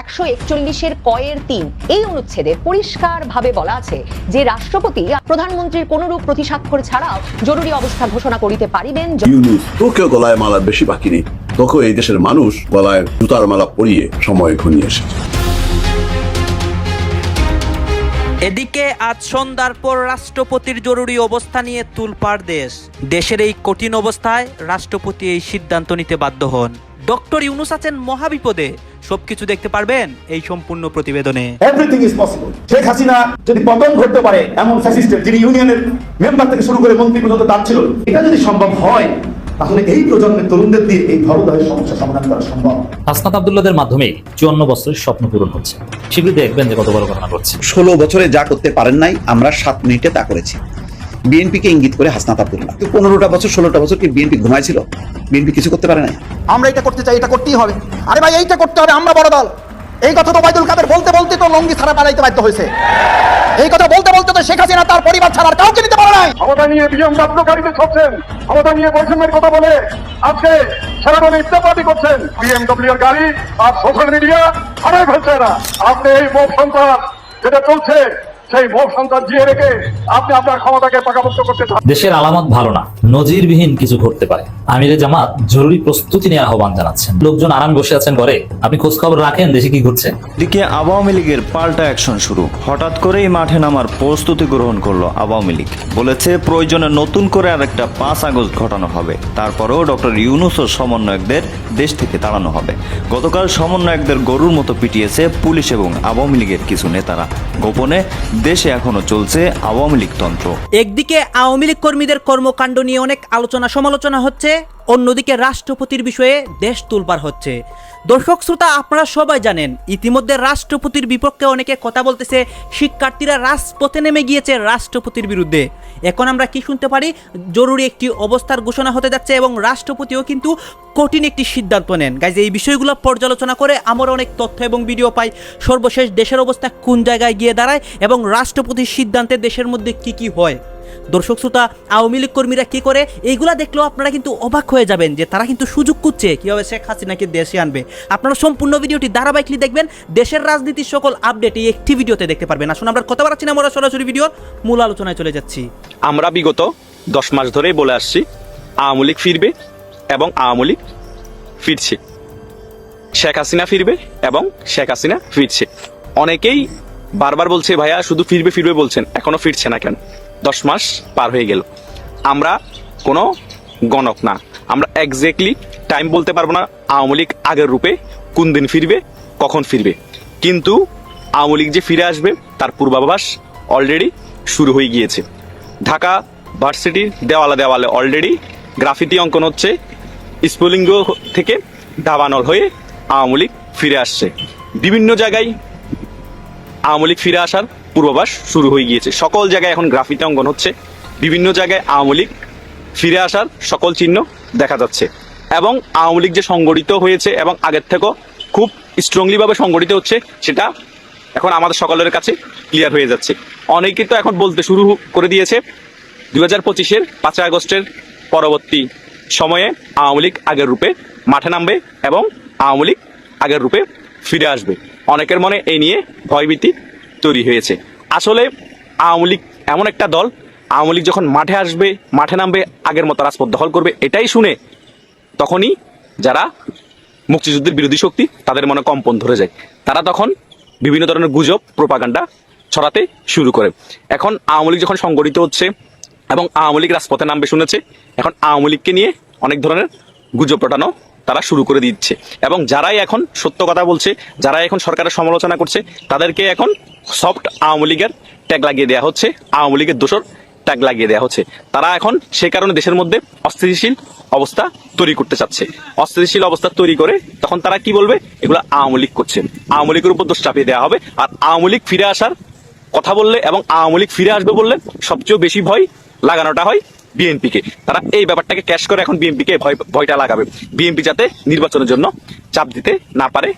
একশো একচল্লিশের কয়ের তিন। এই অনুচ্ছেদে পরিষ্কার ভাবে বলা আছে যে রাষ্ট্রপতি প্রধানমন্ত্রীর কোনরূপ প্রতিস্বাক্ষর ছাড়াও জরুরি অবস্থা ঘোষণা করিতে পারিবেন তোকেও গলায় মালার বেশি বাকি নেই। তোকে এই দেশের মানুষ গলায় জুতার মালা পরিয়ে সময় ঘনিয়ে এসেছে। এদিকে আজ সন্ধ্যার পর রাষ্ট্রপতির জরুরি অবস্থা নিয়ে তুলপাড় দেশ। দেশের এই কঠিন অবস্থায় রাষ্ট্রপতি এই সিদ্ধান্ত নিতে বাধ্য হন। ডক্টর ইউনুস আছেন মহাবিপদে। সবকিছু দেখতে পারবেন এই সম্পূর্ণ প্রতিবেদনে। Everything is possible Sheikh Hasina যদি পতন ঘটতে পারে এমন ফ্যাসিস্টের যিনি ইউনিয়নের মেম্বার থেকে শুরু করে মন্ত্রী পর্যন্ত তার ছিল এটা যদি সম্ভব হয় তাহলে এই প্রজন্মের তরুণদের দিয়ে এই ধরনের সমস্যা সমাধান করা সম্ভব। হাসনাত আবদুল্লাদের মাধ্যমে চুয়ান্ন বছরের স্বপ্ন পূরণ হচ্ছে। শীঘ্রই দেখবেন যে কত বড় ঘটনা ঘটছে। ষোলো বছরে যা করতে পারেন নাই আমরা সাত মিনিটে তা করেছি। বিএনপিকে ইঙ্গিত করে হাসনাত আব্দুল্লাহ পনেরোটা বছর ষোলোটা বছর কি বিএনপি ঘুমাইছিল? বিএনপি কিছু করতে পারে নাই? আমরা এটা করতে চাই এটা করতেই হবে। আরে ভাই এইটা করতে হবে আমরা বড় দল। এই কথা তো বাইদুল কাদের বলতে বলতে তো লঙ্গি ছাড়া পালাইতে বাধ্য হয়েছে। এই কথা বলতে বলতে তো শেখ হাসিনা তার পরিবার ছাড়া আর কাউকে নিতে পারে নাই। ক্ষমতা নিয়ে বিজয় প্রাপ্তকারীদের ছড়ছেন ক্ষমতা নিয়ে বৈষম্যের কথা বলে আজকে সারাদিন ইত্যাদি করছেন। বিএমডব্লিউ এর গাড়ি আর সোশ্যাল মিডিয়া হারাই ফেলছে না আপনি এই মোট সন্ত্রাস যেটা চলছে সেই মোট সন্ত্রাস জিয়ে রেখে আপনি আপনার ক্ষমতাকে পাকাপোক্ত করতে দেশের আলামত ভালো না নজিরবিহীন কিছু ঘটতে পারে। আমিরে জামাত জরুরি প্রস্তুতি নেওয়ার আহ্বান জানাচ্ছেন। লোকজন আরাম বসে আছেন ঘরে আপনি খোঁজ খবর রাখেন দেশে কি ঘটছে। দিকে আওয়ামী লীগের পাল্টা অ্যাকশন শুরু। হঠাৎ করেই মাঠে নামার প্রস্তুতি গ্রহণ করল আওয়ামী লীগ। বলেছে প্রয়োজনে নতুন করে আরেকটা পাঁচ আগস্ট ঘটানো হবে। তারপরেও ডক্টর ইউনুস ও সমন্বয়কদের দেশ থেকে তাড়ানো হবে। গতকাল সমন্বয়কদের গরুর মতো পিটিয়েছে পুলিশ এবং আওয়ামী লীগের কিছু নেতারা। গোপনে দেশে এখনও চলছে আওয়ামী লীগতন্ত্র একদিকে আওয়ামী লীগ কর্মীদের কর্মকাণ্ড নিয়ে অনেক আলোচনা সমালোচনা হচ্ছে, অন্যদিকে রাষ্ট্রপতির বিষয়ে দেশ তুলবার হচ্ছে। দর্শক শ্রোতা, আপনারা সবাই জানেন, ইতিমধ্যে রাষ্ট্রপতির বিপক্ষে অনেকে কথা বলতেছে, শিক্ষার্থীরা রাজপথে নেমে গিয়েছে রাষ্ট্রপতির বিরুদ্ধে। এখন আমরা কি শুনতে পারি? জরুরি একটি অবস্থার ঘোষণা হতে যাচ্ছে এবং রাষ্ট্রপতিও কিন্তু কঠিন একটি সিদ্ধান্ত নেন। গাইজ এই বিষয়গুলো পর্যালোচনা করে আমরা অনেক তথ্য এবং ভিডিও পাই। সর্বশেষ দেশের অবস্থা কোন জায়গায় গিয়ে দাঁড়ায় এবং রাষ্ট্রপতির সিদ্ধান্তে দেশের মধ্যে কি কি হয়? দর্শক শ্রোতা, আওয়ামী লীগ কর্মীরা কি করে? এইগুলা দেখলেও আপনারা কিন্তু অবাক হয়ে যাবেন যে তারা কিন্তু সুযোগ করছে কীভাবে শেখ হাসিনাকে দেশে আনবে। আপনারা সম্পূর্ণ ভিডিওটি ধারাবাহিকলি দেখবেন, দেশের রাজনীতির সকল আপডেট এই একটি ভিডিওতে দেখতে পারবেন। আসুন, আমরা কথা বাড়াচ্ছি না, আমরা সরাসরি ভিডিওর মূল আলোচনায় চলে যাচ্ছি। আমরা বিগত দশ মাস ধরেই বলে আসছি, আওয়ামী লীগ ফিরবে এবং আওয়ামী লীগ ফিরছে। শেখ হাসিনা ফিরবে এবং শেখ হাসিনা ফিরছে। অনেকেই বারবার বলছে, ভাইয়া, শুধু ফিরবে ফিরবে বলছেন, এখনও ফিরছে না কেন? দশ মাস পার হয়ে গেল। আমরা কোনো গণক না। আমরা এক্স্যাক্টলি টাইম বলতে পারব না আওয়ামী লীগ আগের রূপে কোন দিন ফিরবে, কখন ফিরবে। কিন্তু আওয়ামী লীগ যে ফিরে আসবে, তার পূর্বাভাস অলরেডি শুরু হয়ে গিয়েছে। ঢাকা ভার্সিটির দেওয়ালে দেওয়ালে অলরেডি গ্রাফিতি অঙ্কন হচ্ছে, স্ফুলিঙ্গ থেকে দাবানল হয়ে আওয়ামী লীগ ফিরে আসছে। বিভিন্ন জায়গায় আওয়ামী লীগ ফিরে আসার পূর্বাভাস শুরু হয়ে গিয়েছে। সকল জায়গায় এখন গ্রাফিতে অঙ্কন হচ্ছে। বিভিন্ন জায়গায় আওয়ামী লীগ ফিরে আসার সকল চিহ্ন দেখা যাচ্ছে। এবং আওয়ামী লীগ যে সংগঠিত হয়েছে এবং আগের থেকেও খুব স্ট্রংলি ভাবে সংগঠিত হচ্ছে, সেটা এখন আমাদের সকলের কাছে ক্লিয়ার হয়ে যাচ্ছে। অনেকে তো এখন বলতে শুরু করে দিয়েছে, দুই হাজার পঁচিশের পাঁচই আগস্টের পরবর্তী সময়ে আওয়ামী লীগ আগের রূপে মাঠে নামবে এবং আওয়ামী লীগ আগের রূপে ফিরে আসবে। অনেকের মনে এই নিয়ে ভয়ভীতি তৈরি হয়েছে। আসলে আওয়ামী লীগ এমন একটা দল, আওয়ামী লীগ যখন মাঠে আসবে, মাঠে নামবে, আগের মতো রাজপথ দখল করবে, এটাই শুনে তখনই যারা মুক্তিযুদ্ধের বিরোধী শক্তি, তাদের মনে কম্পন ধরে যায়। তারা তখন বিভিন্ন ধরনের গুজব, প্রোপাগান্ডা ছড়াতে শুরু করে। এখন আওয়ামী লীগ যখন সংগঠিত হচ্ছে এবং আওয়ামী লীগ রাজপথে নামবে শুনেছে, এখন আওয়ামী লীগকে নিয়ে অনেক ধরনের গুজব রটানো তারা শুরু করে দিচ্ছে। এবং যারাই এখন সত্য কথা বলছে, যারাই এখন সরকারের সমালোচনা করছে, তাদেরকে এখন সফট আওয়ামী লীগের ট্যাগ লাগিয়ে দেওয়া হচ্ছে, আওয়ামী লীগের দোষর ট্যাগ লাগিয়ে দেওয়া হচ্ছে। তারা এখন সে কারণে দেশের মধ্যে অস্থিতিশীল অবস্থা তৈরি করতে চাচ্ছে। অস্থিতিশীল অবস্থা তৈরি করে তখন তারা কি বলবে? এগুলো আওয়ামী লীগ করছে। আওয়ামী লীগের উপর দোষ চাপিয়ে দেওয়া হবে। আর আওয়ামী লীগ ফিরে আসার কথা বললে এবং আওয়ামী লীগ ফিরে আসবে বললে সবচেয়ে বেশি ভয় লাগানোটা হয় বিএনপিকে। তারা এই ব্যাপারটাকে ক্যাশ করে এখন বিএনপিকে ভয় ভয়টা লাগাবে। বিএনপি যাতে নির্বাচনের জন্য চাপ দিতে না পারে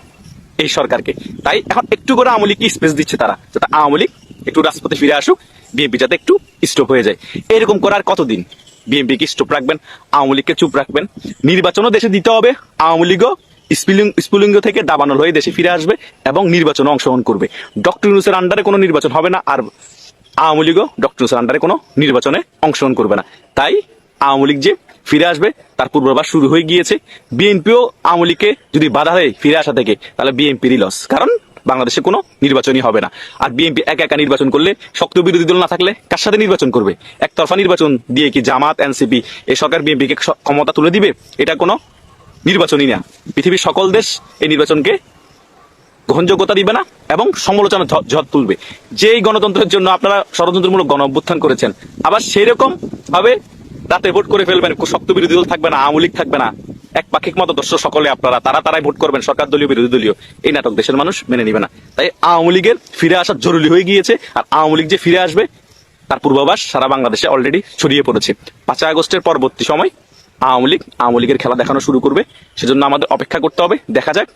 এই সরকারকে। তাই এখন একটু করে আওয়ামী লীগকে স্পেস দিচ্ছে তারা, যাতে আওয়ামী লীগ একটু রাজপথে ফিরে আসুক বিএনপি যাতে একটু স্টপ হয়ে যায়। এরকম করার কতদিন? বিএনপিকে স্টপ রাখবেন, আওয়ামী লীগকে চুপ রাখবেন। নির্বাচনও দেশে দিতে হবে, আওয়ামী লীগও স্পুলিং স্পুলিঙ্গ থেকে দাবানল হয়ে দেশে ফিরে আসবে এবং নির্বাচনে অংশগ্রহণ করবে। ডক্টর ইউনুসের আন্ডারে কোনো নির্বাচন হবে না, আর আওয়ামী লীগও ডক্টর ইউনুসের আন্ডারে কোনো নির্বাচনে অংশগ্রহণ করবে না। তাই আওয়ামী লীগ যে ফিরে আসবে। তার পূর্বাভাস শুরু হয়ে গিয়েছে। বিএনপিও আওয়ামী লীগকে যদি বাধা দেয় ফিরে আসা থেকে, তাহলে বিএনপিরই লস কারণ বাংলাদেশে কোনো নির্বাচনই হবে না। আর বিএনপি একা একা নির্বাচন করলে শক্ত বিরোধী দল না থাকলে কার সাথে নির্বাচন করবে? একতরফা নির্বাচন দিয়ে কি জামাত, এনসিপি এই সরকার বিএনপিকে ক্ষমতা তুলে দিবে? এটা কোনো নির্বাচনই না। পৃথিবীর সকল দেশ এই নির্বাচনকে গ্রহণযোগ্যতা দিবে না এবং সমালোচনা ঝ- ঝড় তুলবে। যেই গণতন্ত্রের জন্য আপনারা ষড়যন্ত্রমূলক গণ অভ্যুত্থান করেছেন, আবার সেই রকম ভাবে রাতে ভোট করে ফেলবেন শক্ত বিরোধী দল থাকবে না, আওয়ামী লীগ থাকবে না। এক পাক্ষিক মতো দর্শক সকলে আপনারা, তারা তারাই ভোট করবেন, সরকার দলীয়, বিরোধী দলীয়। এই নাটক দেশের মানুষ মেনে নিবে না। তাই আওয়ামী লীগের ফিরে আসা জরুরি হয়ে গিয়েছে, আর আওয়ামী লীগ যে ফিরে আসবে, তার পূর্বাভাস সারা বাংলাদেশে অলরেডি ছড়িয়ে পড়েছে। পাঁচই আগস্টের পরবর্তী সময় আওয়ামী লীগ, আওয়ামী লীগের খেলা দেখানো শুরু করবে। সেজন্য আমাদের অপেক্ষা করতে হবে, দেখা যাক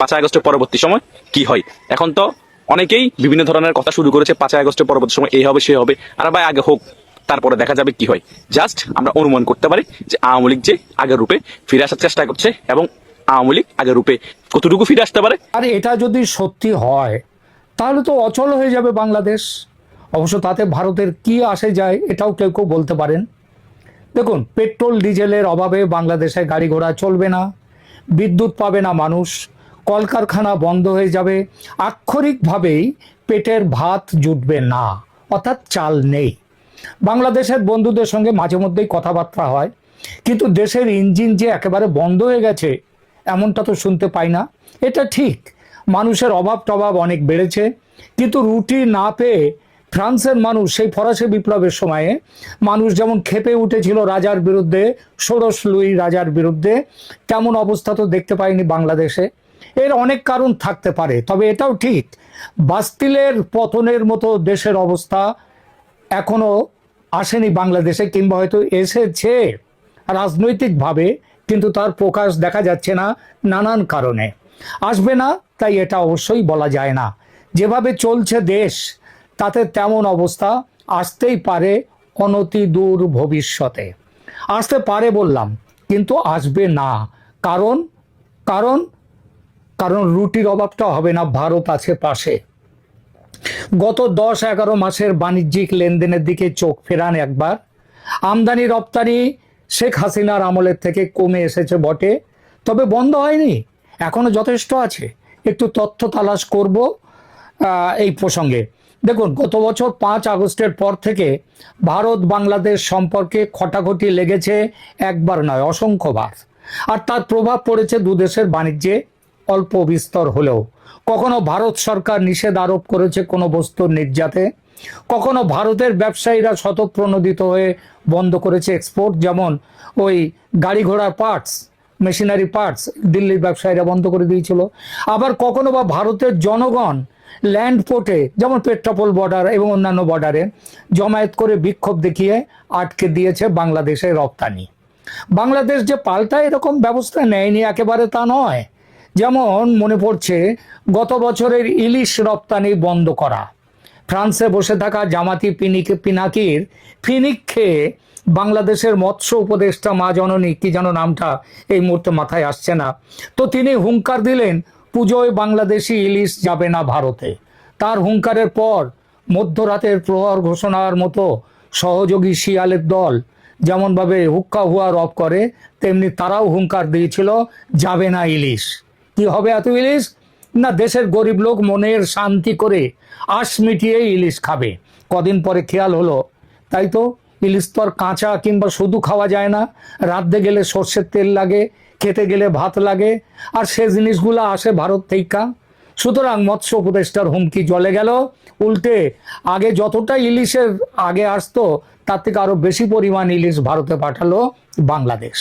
পাঁচই আগস্টের পরবর্তী সময় কি হয়। এখন তো অনেকেই বিভিন্ন ধরনের কথা শুরু করেছে, পাঁচই আগস্টের পরবর্তী সময় এই হবে, সে হবে। আর ভাই, আগে হোক। তারপরে দেখা যাবে কি হয়। জাস্ট আমরা অনুমান করতে পারি যে আওয়ামী লীগ যে আগের রূপে ফিরে আসার চেষ্টা করছে এবং আওয়ামী লীগ আগের রূপে কতটুকু ফিরে আসতে পারে। আর এটা যদি সত্যি হয়, তাহলে তো অচল হয়ে যাবে বাংলাদেশ। অবশ্য তাতে ভারতের কি আসে যায় এটাও কেউ কেউ বলতে পারেন। দেখুন, পেট্রোল, ডিজেলের অভাবে বাংলাদেশে গাড়ি ঘোড়া চলবে না, বিদ্যুৎ পাবে না মানুষ, কলকারখানা বন্ধ হয়ে যাবে, আক্ষরিকভাবেই পেটের ভাত জুটবে না, অর্থাৎ চাল নেই। বাংলাদেশের বন্ধুদের সঙ্গে মাঝে মধ্যেই কথাবার্তা হয়, কিন্তু দেশের ইঞ্জিন যে একেবারে বন্ধ হয়ে গেছে, এমনটা তো শুনতে পাই না। এটা ঠিক, মানুষের অভাব টভাব অনেক বেড়েছে, কিন্তু রুটি না পেয়ে ফ্রান্সের মানুষ সেই ফরাসি বিপ্লবের সময়ে, মানুষ যেমন খেপে উঠেছিল রাজার বিরুদ্ধে, ষোড়শ লুই রাজার বিরুদ্ধে, তেমন অবস্থা তো দেখতে পাইনি বাংলাদেশে। এর অনেক কারণ থাকতে পারে, তবে এটাও ঠিক, বাস্তিলের পতনের মতো দেশের অবস্থা এখনও আসেনি বাংলাদেশে কিংবা হয়তো এসেছে রাজনৈতিকভাবে, কিন্তু তার প্রকাশ দেখা যাচ্ছে না নানান কারণে। আসবে না, তাই এটা অবশ্যই বলা যায় না। যেভাবে চলছে দেশ, তাতে তেমন অবস্থা আসতেই পারে অনতি দূর ভবিষ্যতে। আসতে পারে বললাম, কিন্তু আসবে না। কারণ কারণ কারণ রুটির অভাবটা হবে না, ভারত আছে পাশে। গত দশ এগারো মাসের বাণিজ্যিক লেনদেনের দিকে চোখ ফেরান একবার। আমদানি রপ্তানি শেখ হাসিনার আমলের থেকে কমে এসেছে বটে। তবে বন্ধ হয়নি, এখনও যথেষ্ট আছে। একটু তথ্য তালাশ করব এই প্রসঙ্গে। দেখুন, গত বছর পাঁচ আগস্টের পর থেকে ভারত বাংলাদেশ সম্পর্কে খটাখটি লেগেছে একবার নয়, অসংখ্যবার। আর তার প্রভাব পড়েছে দুদেশের বাণিজ্যে, অল্প বিস্তর হলেও। কখনো ভারত সরকার নিষেধ আরোপ করেছে কোনো বস্তুর নির্যাতে? কখনো ভারতের ব্যবসায়ীরা শতপ্রণোদিত হয়ে বন্ধ করেছে এক্সপোর্ট যেমন ওই গাড়ি ঘোড়ার পার্টস মেশিনারি পার্টস দিল্লির ব্যবসায়ীরা বন্ধ করে দিয়েছিল। আবার কখনো বা ভারতের জনগণ ল্যান্ড পোর্টে যেমন পেট্রাপোল বর্ডার এবং অন্যান্য বর্ডারে জমায়েত করে বিক্ষোভ দেখিয়ে আটকে দিয়েছে বাংলাদেশের রপ্তানি। বাংলাদেশ যে পাল্টা এরকম ব্যবস্থা নেয়নি, একেবারে তা নয়। যেমন মনে পড়ছে, গত বছরের ইলিশ রপ্তানি বন্ধ করা। ফ্রান্সে বসে থাকা জামাতি পিনিক পিনাকির ফিনিক খেয়ে বাংলাদেশের মৎস্য উপদেষ্টা মা জননী, কি যেন নামটা এই মুহূর্তে মাথায় আসছে না। তো তিনি হুঙ্কার দিলেন, পুজোয় বাংলাদেশি ইলিশ যাবে না ভারতে। তার হুঙ্কারের পর মধ্যরাতের প্রহর ঘোষণার মতো সহযোগী শিয়ালের দল যেমনভাবে হুক্কা হুয়া রব করে, তেমনি তারাও হুঙ্কার দিয়েছিল, যাবে না ইলিশ। কি হবে এত ইলিশ? না, দেশের গরিব লোক মনের শান্তি করে আশ মিটিয়ে ইলিশ খাবে। কদিন পরে খেয়াল হলো। তাই তো ইলিশ তো আর কাঁচা কিংবা শুধু খাওয়া যায় না। রাঁধতে গেলে সর্ষের তেল লাগে, খেতে গেলে ভাত লাগে, আর সে জিনিসগুলো আসে ভারত থেকে সুতরাং মৎস্য উপদেষ্টার হুমকি জলে গেল। উল্টে, আগে যতটা ইলিশের আগে আসতো, তার থেকে আরও বেশি পরিমাণ ইলিশ ভারতে পাঠালো বাংলাদেশ।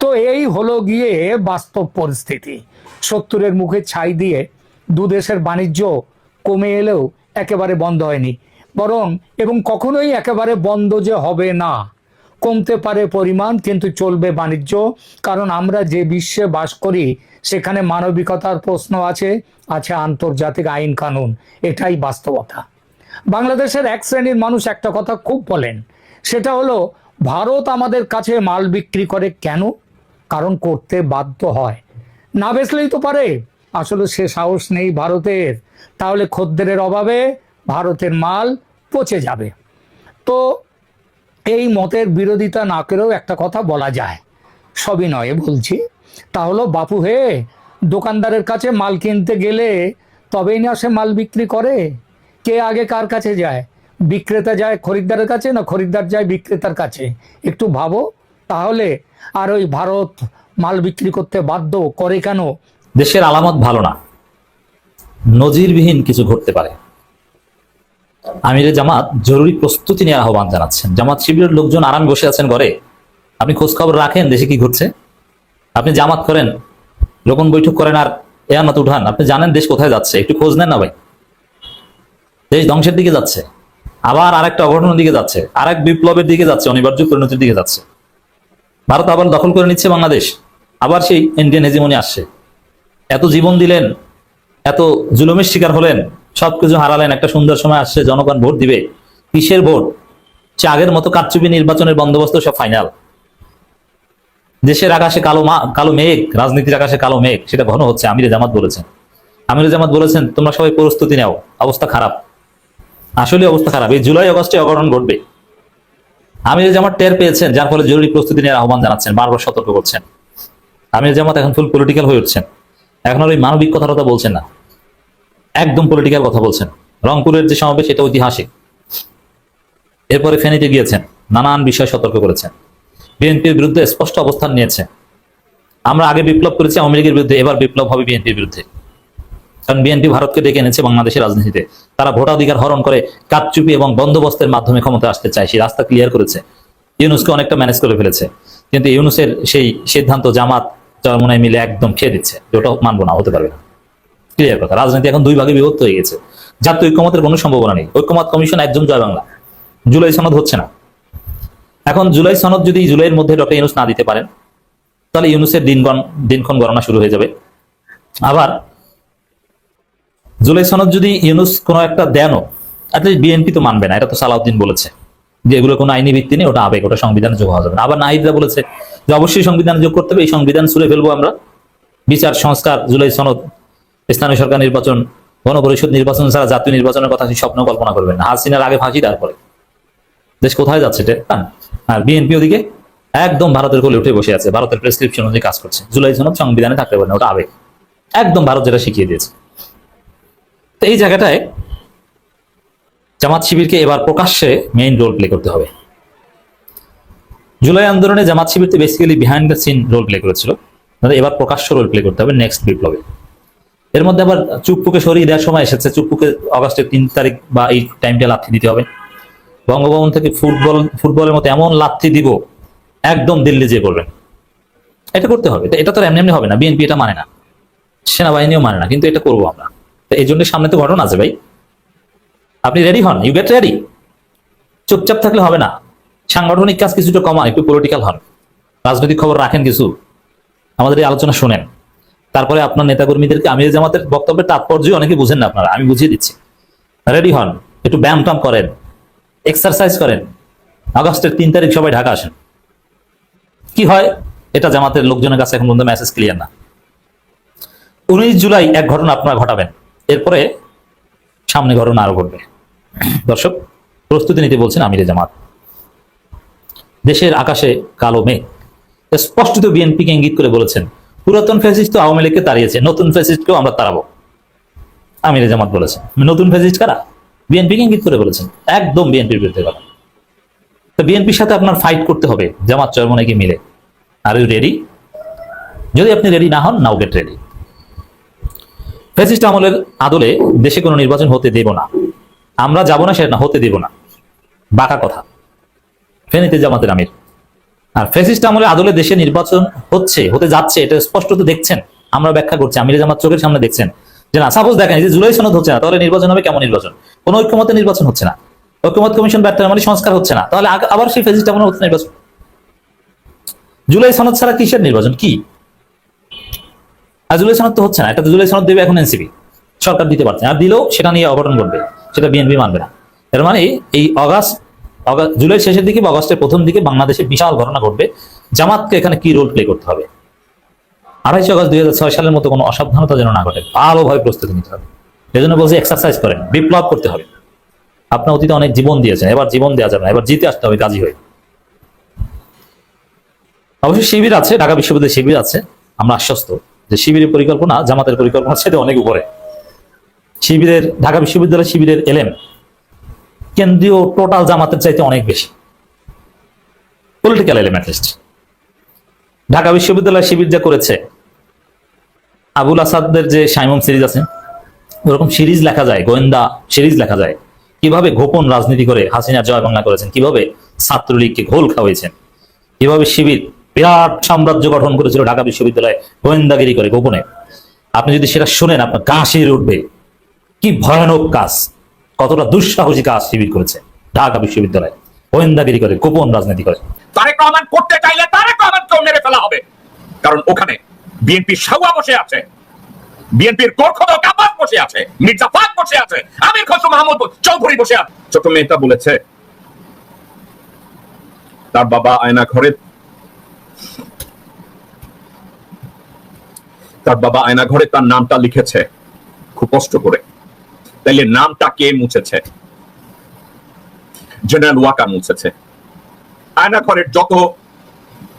তো এই হলো গিয়ে বাস্তব পরিস্থিতি। সত্তরের মুখে ছাই দিয়ে দু দেশের বাণিজ্য কমে এলেও একেবারে বন্ধ হয়নি। বরং এবং কখনোই একেবারে বন্ধ যে হবে না। কমতে পারে পরিমাণ, কিন্তু চলবে বাণিজ্য। কারণ আমরা যে বিশ্বে বাস করি, সেখানে মানবিকতার প্রশ্ন আছে আছে আন্তর্জাতিক আইন কানুন। এটাই বাস্তবতা। বাংলাদেশের এক শ্রেণির মানুষ একটা কথা খুব বলেন। সেটা হলো, ভারত আমাদের কাছে মাল বিক্রি করে কেন? কারণ করতে বাধ্য হয়। না বেচলেই তো পারে। আসলে সে সাহস নেই ভারতের। তাহলে খদ্দেরের অভাবে ভারতের মাল পচে যাবে। তো এই মতের বিরোধিতা না করেও একটা কথা বলা যায়। সবিনয়ে বলছি, তা হলো, বাপু হে, দোকানদারের কাছে মাল কিনতে গেলে তবেই না সে মাল বিক্রি করে? কে আগে কার কাছে যায়? বিক্রেতা যায় খরিদ্দারের কাছে না খরিদ্দার যায় বিক্রেতার কাছে? একটু ভাবো। তাহলে আর ওই ভারত মাল বিক্রি করতে বাধ্য করে কেন? দেশের আলামত ভালো না। নজিরবিহীন কিছু ঘটতে পারে। আমিরে জামাত জরুরি প্রস্তুতি নিয়ে আহ্বান জানাচ্ছেন। জামাত শিবিরের লোকজন আরামে বসে আছেন ঘরে। আপনি খোঁজ খবর রাখেন, দেশে কি ঘটছে? আপনি জামাত করেন লোকন বৈঠক করেন আর এয়ামত উঠান। আপনি জানেন দেশ কোথায় যাচ্ছে। একটু খোঁজ নেন না ভাই। দেশ ধ্বংসের দিকে যাচ্ছে। আবার আরেকটা অঘটনের দিকে যাচ্ছে। আরেক বিপ্লবের দিকে যাচ্ছে, অনিবার্য পরিণতির দিকে যাচ্ছে। ভারত আবার দখল করে নিচ্ছে বাংলাদেশ। আবার সেই ইন্ডিয়ান হেজিমনি আসছে। এত জীবন দিলেন, এত জুলুমের শিকার হলেন, সবকিছু হারালেন, একটা সুন্দর সময় আসছে, জনগণ ভোট দিবে, কিসের ভোট? সে আগের মতো কারচুপি নির্বাচনের বন্দোবস্ত, সব ফাইনাল দেশের আকাশে কালো কালো মেঘ, রাজনীতির আকাশে কালো মেঘ, সেটা ঘন হচ্ছে, আমিরে জামাত বলেছেন। আমির জামাত বলেছেন, তোমরা সবাই প্রস্তুতি নাও, অবস্থা খারাপ। আসলে অবস্থা খারাপ, এই জুলাই আগস্টে অঘটন ঘটবে। আমিরে জামাত টের পেয়েছেন, যার ফলে জরুরি প্রস্তুতি নেওয়ার আহ্বান জানাচ্ছেন, বারবার সতর্ক করছেন। আমির জামাত এখন ফুল পলিটিক্যাল হয়ে উঠছেন। এখন আর ওই মানবিক কথার কথা বলছেন না। একদম পলিটিক্যাল কথা বলছেন। রংপুরের যে সমাবেশ এটা ঐতিহাসিক। এরপরে ফেনীতে গিয়েছেন, নানান বিষয় সতর্ক করেছেন। বিএনপির বিরুদ্ধে স্পষ্ট অবস্থান নিয়েছে আমরা আগে বিপ্লব করেছি, আওয়ামী লীগের বিরুদ্ধে, এবার বিপ্লব হবে বিএনপির বিরুদ্ধে। কারণ বিএনপি ভারতকে ডেকে এনেছে বাংলাদেশের রাজনীতিতে। তারা ভোটাধিকার হরণ করে কাপচুপি এবং বন্দোবস্তের মাধ্যমে ক্ষমতা আসতে চায়, সেই রাস্তা ক্লিয়ার করেছে। ইউনুসকে অনেকটা ম্যানেজ করে ফেলেছে। কিন্তু ইউনুসের সেই সিদ্ধান্ত জামাত চরমনায় মিলে একদম খেয়ে দিচ্ছে। ওটা মানবো না, হতে পারবে না। ক্লিয়ার কথা। রাজনীতি এখন দুই ভাগে বিভক্ত হয়ে গেছে। জাতীয় ঐক্যমতের কোনো সম্ভাবনা নেই। ঐক্যমত কমিশন একজন জয় বাংলা। জুলাই সনদ হচ্ছে না। এখন জুলাই সনদ যদি জুলাইয়ের মধ্যে ডক্টর ইউনুস না দিতে পারেন, তাহলে ইউনুসের দিনগণ, দিনক্ষণ গণনা শুরু হয়ে যাবে। আবার জুলাই সনদ যদি ইউনুস কোনো একটা দেনও অ্যাটলিস্ট বিএনপি তো মানবে না, এটা তো সালাউদ্দিন বলেছে। যে এগুলো কোনো আইনি ভিত্তি নেই, ওটা আবেগ, ওটা সংবিধানে যোগ হওয়া যাবে না। আবার নাহিদরা বলেছে যে অবশ্যই সংবিধানে যোগ করতে হবে, এই সংবিধান ছুড়ে ফেলব আমরা। বিচার, সংস্কার, জুলাই সনদ, স্থানীয় সরকার নির্বাচন, গণপরিষদ নির্বাচন ছাড়া জাতীয় নির্বাচনের কথা স্বপ্ন কল্পনা করবেন না। হাসিনার আগে ফাঁসি, তারপরে। দেশ কোথায় যাচ্ছে এটা? হ্যাঁ? আর বিএনপি ওদিকে একদম ভারতের কোলে উঠে বসে আছে, ভারতের প্রেসক্রিপশন অনুযায়ী কাজ করছে। জুলাই সনদ সংবিধানে থাকতে পারে না, ওটা আবেগ। একদম ভারত যেটা শিখিয়ে দিয়েছে। তো এই জায়গাটায় জামাত শিবিরকে এবার প্রকাশ্যে মেইন রোল প্লে করতে হবে। জুলাই আন্দোলনে জামাত শিবির তো basically behind the scene role play করেছিল। এবার প্রকাশ্য রোল প্লে করতে হবে নেক্সট বিপ্লবে। এর মধ্যে আবার চুপ্পুকে সরিয়ে দেওয়ার সময় এসেছে। চুপ্পুকে অগস্টের তিন তারিখ বা এই টাইমটা লাথি দিতে হবে। বঙ্গভবন থেকে ফুটবল, ফুটবলের মতো এমন লাথি দিব, একদম দিল্লি যেয়ে করবেন এটা করতে হবে। এটা- তো এমনি এমনি হবে না। বিএনপি এটা মানে না। সেনাবাহিনীও মানে না। কিন্তু এটা করব আমরা। এই জন্য সামনে তো ঘটনা আছে ভাই। আপনি রেডি হন? ইউ গেট রেডি চুপচাপ থাকলে হবে না। সাংগঠনিক কাজ কিছুটা কমান একটু পলিটিক্যাল হন। রাজনৈতিক খবর রাখেন কিছু। আমাদের এই আলোচনা শোনেন। তারপরে আপনার নেতাকর্মীদেরকে, আমির জামাতের বক্তব্যের তাৎপর্য অনেকে বুঝেন না আপনারা, আমি বুঝিয়ে দিচ্ছি। রেডি হন, একটু ব্যায়াম টাম করেন এক্সারসাইজ করেন। আগস্টের তিন তারিখ সবাই ঢাকা আসেন। কি হয়? এটা জামাতের লোকজনের কাছে এখন পর্যন্ত মেসেজ ক্লিয়ার না। উনিশ জুলাই এক ঘটনা আপনারা ঘটাবেন। এরপরে সামনে ঘটনা আরও ঘটবে। দর্শক, প্রস্তুতি নিতে বলছেন আমিরে জামাত। দেশের আকাশে কালো মেঘ। স্পষ্টত বিএনপিকে ইঙ্গিত করে বলেছেন, পুরাতন ফ্যাসিস্ট তো আওয়ামী লীগকে তাড়িয়েছে, নতুন ফ্যাসিস্টকেও আমরা তাড়াবো। আমিরে জামাত বলেছেন। নতুন ফ্যাসিস্ট কারা? বিএনপিকে ইঙ্গিত করে বলেছেন, একদম বিএনপির বিরুদ্ধে কথা। তো বিএনপির সাথে আপনার ফাইট করতে হবে, জামাত চরমনে কি মিলে। আর ইউ রেডি যদি আপনি রেডি না হন নাও গেট রেডি ফ্যাসিস্ট আমলের আদলে দেশে কোনো নির্বাচন হতে দেব না। আমরা যাব না, সেটা হতে দেব না। বাঁকা কথা। ফেনীতে জামাতের আমির। আর ফ্যাসিস্ট আমলে আদলে দেশে নির্বাচন হচ্ছে, হতে যাচ্ছে, এটা স্পষ্ট তো দেখছেন। আমরা ব্যাখ্যা করছি, আমির জামাত চোখের সামনে দেখছেন। যে না সাপোজ দেখেন যে জুলাই সনদ হচ্ছে না, তাহলে নির্বাচন হবে কেমন নির্বাচন? কোন ঐক্যমতে নির্বাচন হচ্ছে না। ঐক্যমত কমিশন ব্যর্থ মানে সংস্কার হচ্ছে না। তাহলে আবার সেই ফ্যাসিস্ট আমলে হচ্ছে নির্বাচন। জুলাই সনদ ছাড়া কিসের নির্বাচন? কি? আর জুলাই সনদ তো হচ্ছে না, এটা তো জুলাই সনদ দেবে এখন এনসিপি। সরকার দিতে পারছে। আর দিলেও সেটা নিয়ে অঘটন ঘটবে। সেটা বিএনপি মানবে না। এর মানে এই অগাস্ট জুলাই শেষের দিকে বা অগস্টের প্রথম দিকে বাংলাদেশে বিশাল ঘটনা ঘটবে। জামাতকে এখানে কি রোল প্লে করতে হবে? আড়াইশো আগস্ট দুই সালের মতো কোনো অসাবধানতা যেন না ঘটে, ভালোভাবে প্রস্তুতি নিতে হবে। এই জন্য বলছি এক্সারসাইজ করেন, বিপ্লব করতে হবে। আপনার অতীতে অনেক জীবন দিয়েছেন, এবার জীবন দেওয়া যাবে না, এবার জিতে আসতে হবে কাজী হয়ে। অবশ্যই শিবির আছে, ঢাকা বিশ্ববিদ্যালয়ে শিবির আছে, আমরা আশ্বস্ত যে শিবিরের পরিকল্পনা, জামাতের পরিকল্পনা সেটা অনেক উপরে। শিবিরের, ঢাকা বিশ্ববিদ্যালয় শিবিরের এলেম কেন্দ্রীয় টোটাল জামাতের চাইতে অনেক বেশি। পলিটিক্যাল লিস্ট ঢাকা বিশ্ববিদ্যালয় শিবির যা করেছে, আবুল আসাদদের যে সাইমন সিরিজ আছে, ওরকম সিরিজ লেখা যায়, গোয়েন্দা সিরিজ লেখা যায়। কীভাবে গোপন রাজনীতি করে হাসিনা জয় বাংলা করেছেন, কীভাবে ছাত্রলীগকে ঘোল খাওয়াইছেন, কীভাবে শিবির বিরাট সাম্রাজ্য গঠন করেছিল ঢাকা বিশ্ববিদ্যালয়ে গোয়েন্দাগিরি করে গোপনে। আপনি যদি সেটা শোনেন, আপনার গা শির উঠবে। কি ভয়ানক কাজ, কতটা দুঃসাহসী কাজ শিবির করেছে ঢাকা বিশ্ববিদ্যালয়ে। গোয়েন্দাগিরি করে, গোপন রাজনীতি করে। তারেক রহমান করতে চাইলে তারেক রহমানকেও মেরে ফেলা হবে। কারণ ওখানে বিএনপি সাউয়া বসে আছে, বিএনপির গোর্খদ কাপাস বসে আছে, মির্জা ফাক বসে আছে, আমির খসরু মাহমুদ চৌধুরী বসে আছে। ছোট মেয়েটা বলেছে, তার বাবা আয়না ঘরে তার বাবা আয়না ঘরে তার নামটা লিখেছে, খুব কষ্ট করে। তাইলে নামটা কে মুছেছে? জেনারেল ওয়াকার মুছেছে। আয়না ঘরের যত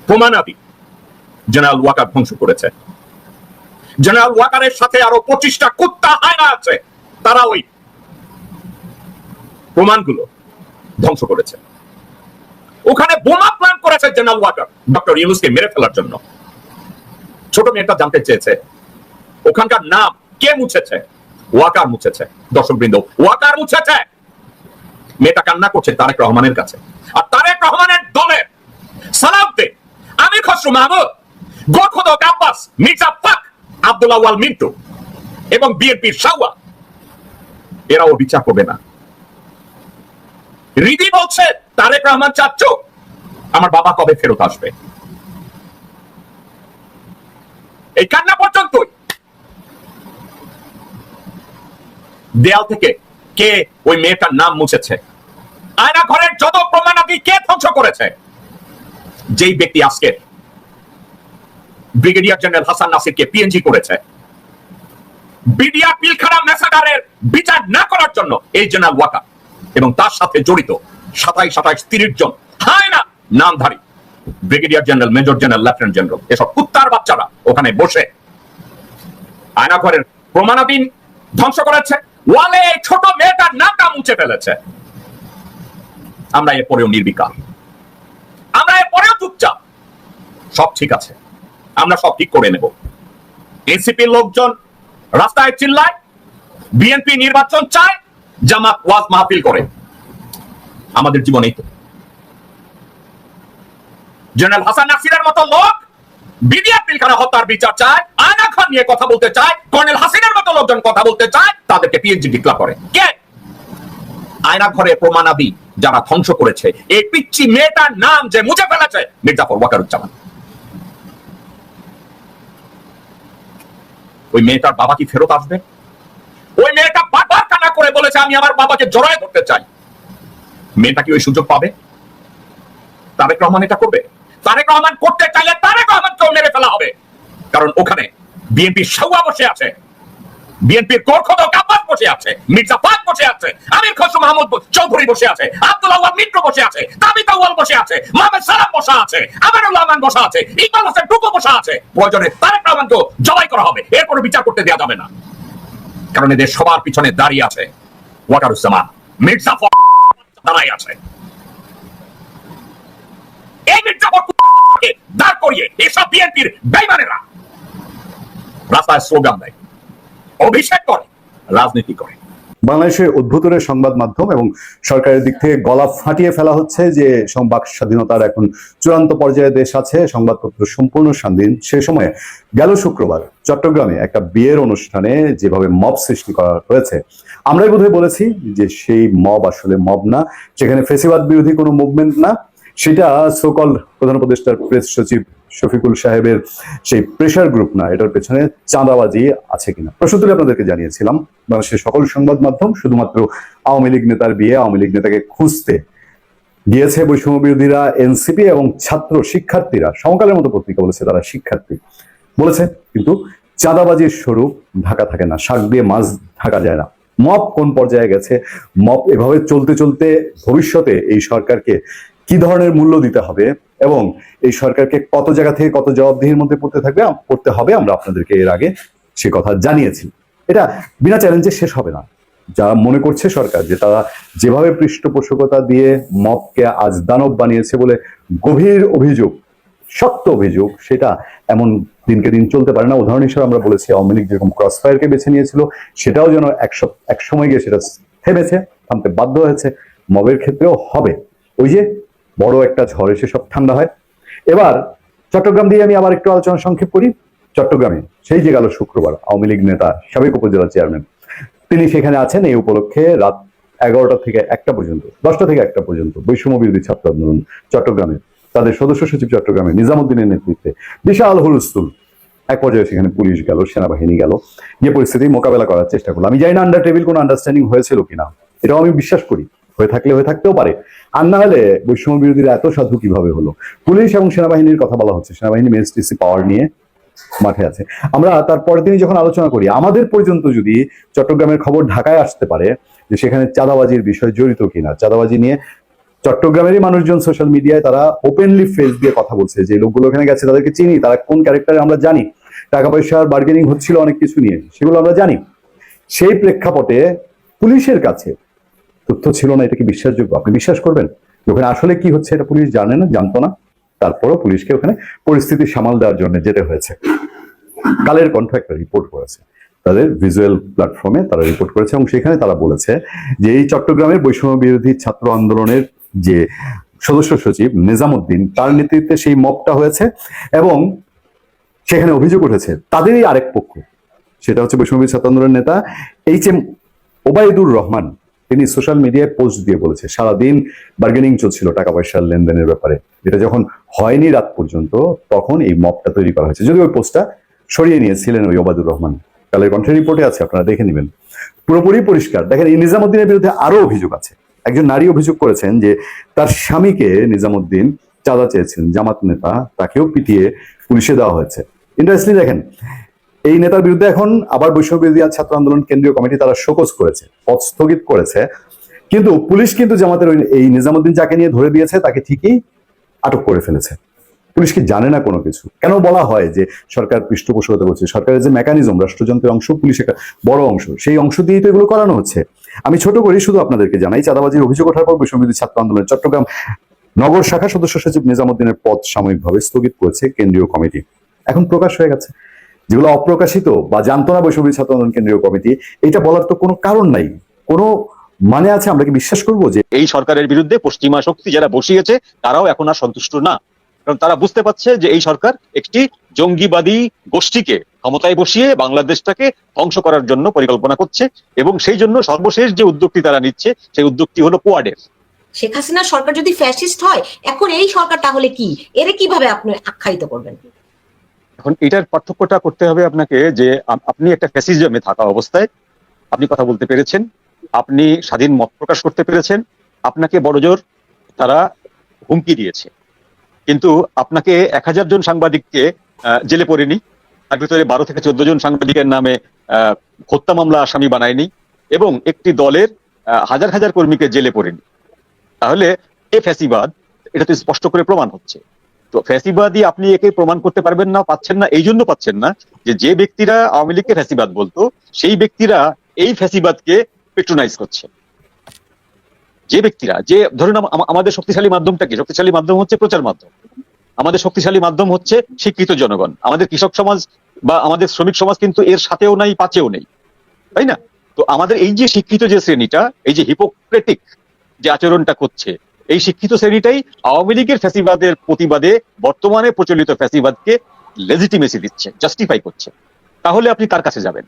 প্রমাণাদি জেনারেল ওয়াকার ধ্বংস করেছে। জেনারেল ওয়াকারের সাথে আরও পঁচিশটা কুত্তা আয়না আছে। তারা ওই প্রমাণগুলো ধ্বংস করেছে। ওখানে বোমা প্ল্যান করেছে জেনারেল ওয়াকার ডক্টর ইউনুসকে মেরে ফেলার জন্য। ছোট মেয়েটা জানতে চেয়েছে, ওখানকার নাম কে মুছেছে? ওয়াকার মুছেছে। দর্শক বৃন্দ, ওয়াকার মুছেছে মেয়েটা কান্না করছে তারেক রহমানের কাছে। আর তারেক রহমানের দলের সালাউদ্দে আমির খসরু মাহমুদ মির্জা ফাক আব্দুল্লাহ ওয়াল মিন্টু এবং বিএনপির সাউয়া এরাও বিচার করবে না। রিদি বলছে, তারেক রহমান চাচ্ছ আমার বাবা কবে ফেরত আসবে? এই কান্না দেয়াল থেকে কে ওই মেয়েটার নাম মুছেছে? আয়না ঘরের যত প্রমাণাদি কে ধ্বংস করেছে? যেই ব্যক্তি আজকে ব্রিগেডিয়ার জেনারেল হাসান নাসিরকে পিএনজি করেছে পিলখানা বিচার না করার জন্য এই জেনারেল ওয়াকা এবং তার সাথে জড়িত সাতাইশ সাতাইশ তিরিশ জন নামধারী brigadier general, major general, lieutenant general, এসব কুত্তার বাচ্চারা ওখানে বসে আয়না ঘরের প্রমাণাধীন ধ্বংস করেছে। ওয়ালে এই ছোট মেয়েটার নামটা মুছে ফেলেছে। আমরা এরপরেও নির্বিকার। আমরা এরপরেও চুপচাপ। সব ঠিক আছে। আমরা সব ঠিক করে নেব। এনসিপির লোকজন রাস্তায় চিল্লায়, বিএনপি নির্বাচন চায়, জামাত ওয়াজ মাহফিল করে। আমাদের জীবন জেনারেল হাসান নাসিরের মতো লোক বিডিআর পিলখানা হত্যার বিচার কথা বলতে ওই মেয়েটার ফেরত আসবে? ওই মেয়েটা বারবার কান্না করে বলেছে, আমি আমার বাবাকে জড়ায় ধরতে চাই। মেয়েটা কি ওই সুযোগ পাবে? তারেক রহমান এটা করবে? তারেক রহমান করতে চাইলে তারেক রহমানকেও মেরে ফেলা হবে। কারণ ওখানে বিএনপি সাউয়া বসে আছে, বিএনপির কোরখদ বসে আছে, মির্জা ফাক বসে আছে, আমির মাহমুদ চৌধুরী বসে আছে মিত্র বসে আছে বসে আছে সালাম আছে আমানুল রহমান আছে, ইকবাল হোসেন টুকু আছে। প্রয়োজনে তারেক রহমানকেও জবাই করা হবে বিচার করতে দেওয়া যাবে না। কারণ এদের সবার পিছনে দাঁড়িয়ে আছে ওয়াকারুজ্জামান মির্জা দাঁড়াই আছে। এই মির্জাফরকে দাঁড় করিয়ে এসব বিএনপির বেইমানেরা। রাস্তায় স্লোগান দেয়, অভিষেক করে, রাজনীতি করে। বাংলাদেশের উদ্ভূতরের সংবাদ মাধ্যম এবং সরকারের দিক থেকে গলা ফাটিয়ে ফেলা হচ্ছে যে সংবাদ স্বাধীনতার এখন চূড়ান্ত পর্যায়ে দেশ আছে, সংবাদপত্র সম্পূর্ণ স্বাধীন। সে সময়ে গেল শুক্রবার চট্টগ্রামে একটা বিয়ের অনুষ্ঠানে যেভাবে মব সৃষ্টি করা হয়েছে, আমরাই বোধহয় বলেছি যে সেই মব আসলে মব না সেখানে ফেসিবাদ বিরোধী কোনো মুভমেন্ট না। সেটা সোকল প্রধান উপদেষ্টার প্রেস সচিব শফিকুল সাহেবের সেই প্রেশার গ্রুপ না, এটার পেছনে চাঁদাবাজি আছে কিনা? প্রশ্ন তুলে আপনাদেরকে জানিয়েছিলাম, বাংলাদেশের সকল সংবাদ মাধ্যম শুধুমাত্র আওয়ামী লীগ নেতার বিয়ে, আওয়ামী লীগ নেতাকে খুঁজতে গিয়েছে বৈষম্য বিরোধীরা, এনসিপি এবং ছাত্র শিক্ষার্থীরা, সমকালের মতো পত্রিকা বলেছে তারা শিক্ষার্থী। বলেছে, কিন্তু চাঁদাবাজির স্বরূপ ঢাকা থাকে না, শাক দিয়ে মাছ ঢাকা যায় না। মপ কোন পর্যায়ে গেছে? মপ এভাবে চলতে চলতে ভবিষ্যতে এই সরকারকে কি ধরনের মূল্য দিতে হবে এবং এই সরকারকে কত জায়গা থেকে কত জবাবদিহির মধ্যে পড়তে থাকবে পড়তে হবে, আমরা আপনাদেরকে এর আগে সে কথা জানিয়েছি। এটা বিনা চ্যালেঞ্জে শেষ হবে না। যারা মনে করছে সরকার যে তারা যেভাবে পৃষ্ঠপোষকতা দিয়ে মপকে আজ দানব বানিয়েছে বলে গভীর অভিযোগ, শক্ত অভিযোগ, সেটা এমন দিনকে দিন চলতে পারে না। উদাহরণ হিসেবে আমরা বলেছি, আওয়ামী লীগ যেরকম ক্রস ফায়ারকে বেছে নিয়েছিল, সেটাও যেন এক সপ- এক সময় গিয়ে সেটা থেমেছে, থামতে বাধ্য হয়েছে। মবের ক্ষেত্রেও হবে। ওই যে বড় একটা ঝড় এসে সব ঠান্ডা হয়। এবার চট্টগ্রাম দিয়ে আমি আবার একটু আলোচনা সংক্ষেপ করি। চট্টগ্রামে সেই যে গেল শুক্রবার আওয়ামী লীগ নেতা, সাবেক উপজেলা চেয়ারম্যান, তিনি সেখানে আছেন এই উপলক্ষে রাত এগারোটা থেকে একটা পর্যন্ত, দশটা থেকে একটা পর্যন্ত বৈষম্য বিরোধী ছাত্র আন্দোলন চট্টগ্রামে, তাদের সদস্য সচিব চট্টগ্রামে, নিজামুদ্দিনের নেতৃত্বে, বিশাল হুলস্থুল। এক পর্যায়ে সেখানে পুলিশ গেল, সেনাবাহিনী গেল যে পরিস্থিতি মোকাবেলা করার চেষ্টা করল। আমি জানি না আন্ডার টেবিল কোনো আন্ডারস্ট্যান্ডিং হয়েছিল কিনা, এটাও আমি বিশ্বাস করি। হয়ে থাকলে হয়ে থাকতেও পারে। আর না হলে বৈষম্য বিরোধীরা এত সাধু কীভাবে হলো? পুলিশ এবং সেনাবাহিনীর কথা বলা হচ্ছে। সেনাবাহিনী মেজিস্ট্রেসি পাওয়ার নিয়ে মাঠে আছে। আমরা তার পরের দিনই যখন আলোচনা করি, আমাদের পর্যন্ত যদি চট্টগ্রামের খবর ঢাকায় আসতে পারে যে সেখানে চাঁদাবাজির বিষয় জড়িত কিনা, চাঁদাবাজি নিয়ে চট্টগ্রামেরই মানুষজন সোশ্যাল মিডিয়ায় তারা ওপেনলি ফেস দিয়ে কথা বলছে যে লোকগুলো ওখানে গেছে, তাদেরকে চিনি, তারা কোন ক্যারেক্টারে আমরা জানি টাকা পয়সার বার্গেনিং হচ্ছিল অনেক কিছু নিয়ে, সেগুলো আমরা জানি। সেই প্রেক্ষাপটে পুলিশের কাছে তথ্য ছিল না, এটা কি বিশ্বাসযোগ্য? আপনি বিশ্বাস করবেন? ওখানে আসলে কি হচ্ছে এটা পুলিশ জানে না, জানতো না। তারপরও পুলিশকে ওখানে পরিস্থিতি সামাল দেওয়ার জন্য যেতে হয়েছে। কালের কণ্ঠ একটা রিপোর্ট করেছে। তাদের ভিজুয়াল প্ল্যাটফর্মে তারা রিপোর্ট করেছে এবং সেখানে তারা বলেছে যে এই চট্টগ্রামের বৈষম্য বিরোধী ছাত্র আন্দোলনের যে সদস্য সচিব নিজামুদ্দিন, তার নেতৃত্বে সেই মপটা হয়েছে এবং সেখানে অভিযোগ উঠেছে, তাদেরই আরেক পক্ষ, সেটা হচ্ছে বৈষম্য ছাত্র আন্দোলনের নেতা এইচ এম ওবায়দুর রহমান। তিনি সোশ্যাল মিডিয়ায় পোস্ট দিয়ে বলেছে, সারাদিন বার্গেনিং চলছিল টাকা পয়সার লেনদেনের ব্যাপারে। যেটা যখন হয়নি রাত পর্যন্ত, তখন এই মপটা তৈরি করা হয়েছে। যদি ওই পোস্টটা সরিয়ে নিয়েছিলেন ওই ওবায়দুর রহমান। কালের কণ্ঠের রিপোর্টে আছে, আপনারা দেখে নেবেন। পুরোপুরি পরিষ্কার। দেখেন, এই নিজামুদ্দিনের বিরুদ্ধে আরও অভিযোগ আছে। একজন নারী অভিযোগ করেছেন যে, তার স্বামীকে নিজামুদ্দিন চাঁদা চেয়েছিলেন। জামাত নেতা তাকেও পিটিয়ে পুলিশে দেওয়া হয়েছে। ইন্টারেস্টলি দেখেন এই নেতার বিরুদ্ধে এখন আবার বৈষম্য বিরোধী ছাত্র আন্দোলন কেন্দ্রীয় কমিটি তারা শোকজ করেছে পদ স্থগিত করেছে। কিন্তু পুলিশ কিন্তু জামাতের এই নিজামুদ্দিন যাকে নিয়ে ধরে দিয়েছে তাকে ঠিকই আটক করে ফেলেছে। পুলিশ কি জানে না কোনো কিছু? কেন বলা হয় যে সরকার পৃষ্ঠপোষকতা করছে? সরকারের যে মেকানিজম রাষ্ট্রযন্ত্রের অংশ, পুলিশ একটা বড় অংশ, সেই অংশ দিয়েই তো এগুলো করানো হচ্ছে। আমি ছোট করি শুধু আপনাদেরকে জানাই, চাঁদাবাজির অভিযোগ ওঠার পর বৈষম্যবিরোধী ছাত্র আন্দোলন চট্টগ্রাম নগর শাখা সদস্য সচিব নিজামুদ্দিনের পদ সাময়িকভাবে স্থগিত করেছে কেন্দ্রীয় কমিটি। এখন প্রকাশ হয়ে গেছে। যেগুলো অপ্রকাশিত বা জানতো না বৈষম্য ছাত্র আন্দোলন কেন্দ্রীয় কমিটি এটা বলার তো কোনো কারণ নাই। কোনো মানে আছে? আমরা কি বিশ্বাস করব যে এই সরকারের বিরুদ্ধে পশ্চিমা শক্তি যারা বসিয়েছে তারাও এখন আর সন্তুষ্ট না। কারণ তারা বুঝতে পারছে যে এই সরকার একটি জঙ্গিবাদী গোষ্ঠীকে ক্ষমতায় বসিয়ে বাংলাদেশটাকে ধ্বংস করার জন্য পরিকল্পনা করছে এবং সেই জন্য সর্বশেষ যে উদ্যোগটি তারা নিচ্ছে সেই উদ্যোগটি হলো কোয়াডের। শেখ হাসিনার সরকার যদি ফ্যাসিস্ট হয় এখন এই সরকার তাহলে কি? এর কীভাবে আপনি আখ্যায়িত করবেন? এখন এটার পার্থক্যটা করতে হবে আপনাকে যে আপনি একটা ফ্যাসিজমে থাকা অবস্থায়। আপনি কথা বলতে পেরেছেন। আপনি স্বাধীন মত প্রকাশ করতে পেরেছেন। আপনাকে বড়জোর তারা হুমকি দিয়েছে। কিন্তু আপনাকে এক হাজার জন সাংবাদিককে জেলে পড়েনি। তার ভিতরে বারো থেকে চোদ্দ জন সাংবাদিকের নামে হত্যা মামলা আসামি বানায়নি এবং একটি দলের হাজার হাজার কর্মীকে জেলে পড়েনি। তাহলে এ ফ্যাসিবাদ, এটা তো স্পষ্ট করে প্রমাণ হচ্ছে। তো ফ্যাসিবাদই আপনি একে প্রমাণ করতে পারবেন না, পাচ্ছেন না, এই জন্য পাচ্ছেন না যে যে ব্যক্তিরা আওয়ামী লীগকে ফ্যাসিবাদ বলতো, সেই ব্যক্তিরা এই ফ্যাসিবাদকে পেট্রোনাইজ করছে। যে ব্যক্তিরা, যে ধরুন আম- আম- আমাদের শক্তিশালী মাধ্যমটা কি? শক্তিশালী মাধ্যম হচ্ছে প্রচার মাধ্যম। আমাদের শক্তিশালী মাধ্যম হচ্ছে শিক্ষিত জনগণ। আমাদের কৃষক সমাজ বা আমাদের শ্রমিক সমাজ কিন্তু এর সাথেও নাই, পাচেও নেই। তাই না? তো আমাদের এই যে শিক্ষিত যে শ্রেণীটা, এই যে হিপোক্রেটিক যে আচরণটা করছে এই শিক্ষিত শ্রেণীটাই আওয়ামী লীগের ফ্যাসিবাদের প্রতিবাদে বর্তমানে প্রচলিত ফ্যাসিবাদকে লেজিটিমেসি দিচ্ছে জাস্টিফাই করছে। তাহলে আপনি কার কাছে যাবেন?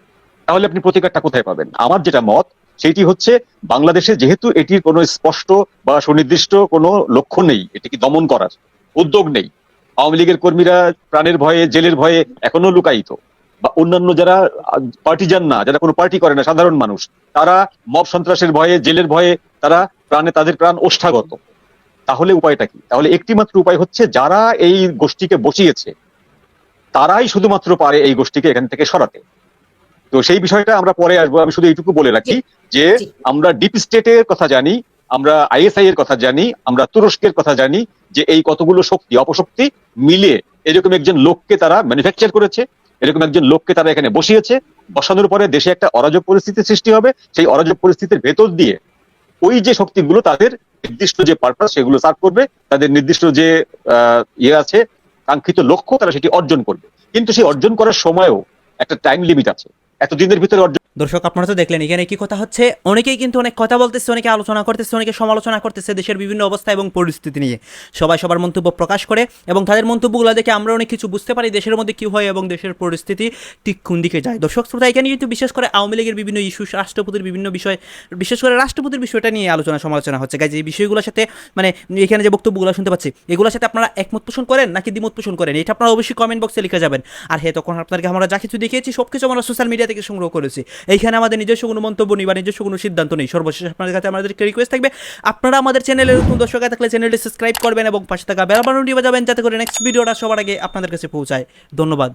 তাহলে আপনি প্রতিকারটা কোথায় পাবেন? আমার যেটা মত সেইটি হচ্ছে বাংলাদেশে যেহেতু এটির কোনো স্পষ্ট বা সুনির্দিষ্ট কোনো লক্ষ্য নেই এটিকে দমন করার উদ্যোগ নেই। আওয়ামী লীগের কর্মীরা প্রাণের ভয়ে, জেলের ভয়ে এখনও লুকায়িত। বা অন্যান্য যারা পার্টিজান না, যারা কোনো পার্টি করে না, সাধারণ মানুষ, তারা মব সন্ত্রাসের ভয়ে, জেলের ভয়ে তারা প্রাণে তাদের প্রাণ ওষ্ঠাগত। তাহলে উপায়টা কি? তাহলে একটি মাত্র উপায় হচ্ছে যারা এই গোষ্ঠীকে বসিয়েছে তারাই শুধুমাত্র পারে এই গোষ্ঠীকে এখান থেকে সরাতে। তো সেই বিষয়টা আমরা পরে আসব। আমি শুধু এইটুকু বলে রাখি যে আমরা ডিপ স্টেটের কথা জানি আমরা আইএসআই এর কথা জানি আমরা তুরস্কের কথা জানি যে এই কতগুলো শক্তি অপশক্তি মিলে এরকম একজন লোককে তারা ম্যানুফ্যাকচার করেছে এরকম একজন লোককে তারা এখানে বসিয়েছে। বসানোর পরে দেশে একটা অরাজক পরিস্থিতির সৃষ্টি হবে। সেই অরাজক পরিস্থিতির ভেতর দিয়ে ওই যে শক্তিগুলো তাদের নির্দিষ্ট যে পারপাস সেগুলো সার্ভ করবে, তাদের নির্দিষ্ট যে ইয়ে আছে, কাঙ্ক্ষিত লক্ষ্য, তারা সেটি অর্জন করবে। কিন্তু সেই অর্জন করার সময়ও একটা টাইম লিমিট আছে। এতদিনের ভিতরে অর্জন দর্শক, আপনারা তো দেখলেন, এখানে কি কথা হচ্ছে? অনেকেই কিন্তু অনেক কথা বলতেছে, অনেকে আলোচনা করতেছে, অনেকে সমালোচনা করতেছে দেশের বিভিন্ন অবস্থা এবং পরিস্থিতি নিয়ে। সবাই সবার মন্তব্য প্রকাশ করে এবং তাদের মন্তব্যগুলো দেখে আমরা অনেক কিছু বুঝতে পারি, দেশের মধ্যে কি হয় এবং দেশের পরিস্থিতি ঠিক কোন দিকে যায়। দর্শক, শ্রোতা, এখানে কিন্তু বিশেষ করে আওয়ামী লীগের বিভিন্ন ইস্যু, রাষ্ট্রপতির বিভিন্ন বিষয়, বিশেষ করে রাষ্ট্রপতির বিষয়টা নিয়ে আলোচনা, সমালোচনা হচ্ছে। গাইজ এই বিষয়গুলোর সাথে মানে এখানে যে বক্তব্যগুলো শুনতে পাচ্ছি, এগুলোর সাথে আপনারা একমত পোষণ করেন নাকি দ্বিমত পোষণ করেন? এটা আপনারা অবশ্যই কমেন্ট বক্সে লিখে যাবেন। আর হ্যাঁ তখন আপনাদেরকে আমরা যা কিছু দেখিয়েছি সব কিছু আমরা সোশ্যাল মিডিয়া থেকে সংগ্রহ করেছি। এইখানে আমাদের নিজস্ব কোনো মন্তব্য নেই বা নিজস্ব কোনো সিদ্ধান্ত নেই। সর্বশেষ আপনাদের কাছে আমাদেরকে রিকোয়েস্ট থাকবে। আপনারা আমাদের চ্যানেলের নতুন দর্শক থাকলে চ্যানেলটি সাবস্ক্রাইব করবেন এবং পাশে থাকা বেলা বাটনটি বাজাবেন যাতে করে নেক্সট ভিডিওটা সবার আগে আপনাদের কাছে পৌঁছায়। ধন্যবাদ।